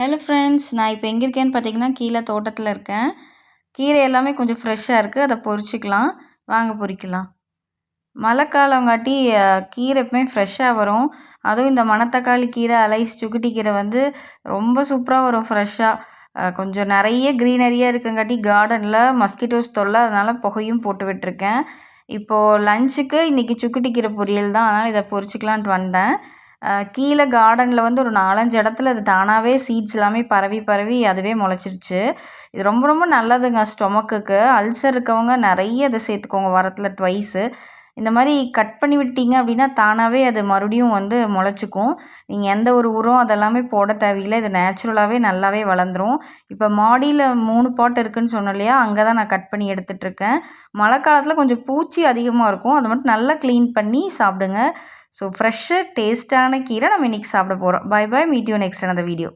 Hello friends நான் இப்போ எங்கே இருக்கேன்னு பார்த்தீங்கன்னா கீழே தோட்டத்தில் இருக்கேன். கீரை எல்லாமே கொஞ்சம் ஃப்ரெஷ்ஷாக இருக்குது அதை பொறிச்சிக்கலாம் வாங்க பொறிக்கலாம் மழை காலங்காட்டி கீரை எப்பவுமே ஃப்ரெஷ்ஷாக வரும். அதுவும் இந்த மணத்தக்காளி கீரை அலைஸ் சுக்குட்டி கீரை வந்து ரொம்ப சூப்பராக வரும் ஃப்ரெஷ்ஷாக கொஞ்சம் நிறைய க்ரீனரியாக இருக்கங்காட்டி கார்டனில் மஸ்கிட்டோஸ் தொல்லை அதனால் புகையும் போட்டு விட்டுருக்கேன். இப்போது லஞ்சுக்கு இன்றைக்கி சுக்குட்டி கீரை பொரியல் தான். அதனால் இதை பொறிச்சிக்கலான்ட்டு வந்தேன். கீழே கார்டனில் வந்து ஒரு நாலஞ்சு இடத்துல அது தானாகவே சீட்ஸ் எல்லாமே பரவி பரவி அதுவே முளைச்சிருச்சு. இது ரொம்ப ரொம்ப நல்லதுங்க ஸ்டொமக்குக்கு அல்சர் இருக்கவங்க நிறைய அதை சேர்த்துக்கோங்க வாரத்தில் ட்வைஸு இந்த மாதிரி கட் பண்ணி விட்டீங்க அப்படின்னா தானாகவே அது மறுபடியும் வந்து முளைச்சிக்கும். நீங்கள் எந்த ஒரு உரம் அதெல்லாமே போட தேவையில்லை. இது நேச்சுரலாகவே நல்லாவே வளர்ந்துரும். இப்போ மாடியில் மூணு பாட் இருக்குதுன்னு சொன்னோம் இல்லையா? அங்கே தான் நான் கட் பண்ணி எடுத்துகிட்ருக்கேன் மழை காலத்தில் கொஞ்சம் பூச்சி அதிகமாக இருக்கும். அதை மட்டும் நல்லா க்ளீன் பண்ணி சாப்பிடுங்க. ஸோ ஃப்ரெஷ்ஷு டேஸ்ட்டான கீரை நம்ம இன்றைக்கி சாப்பிட போகிறோம் bye bye meet you next அந்த வீடியோ